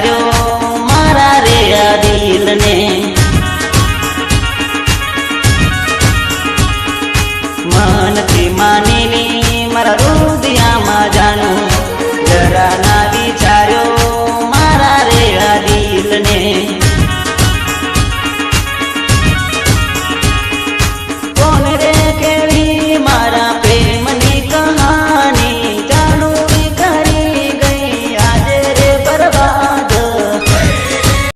કર્યો મારા રે આ દિલને. મનથી માનીની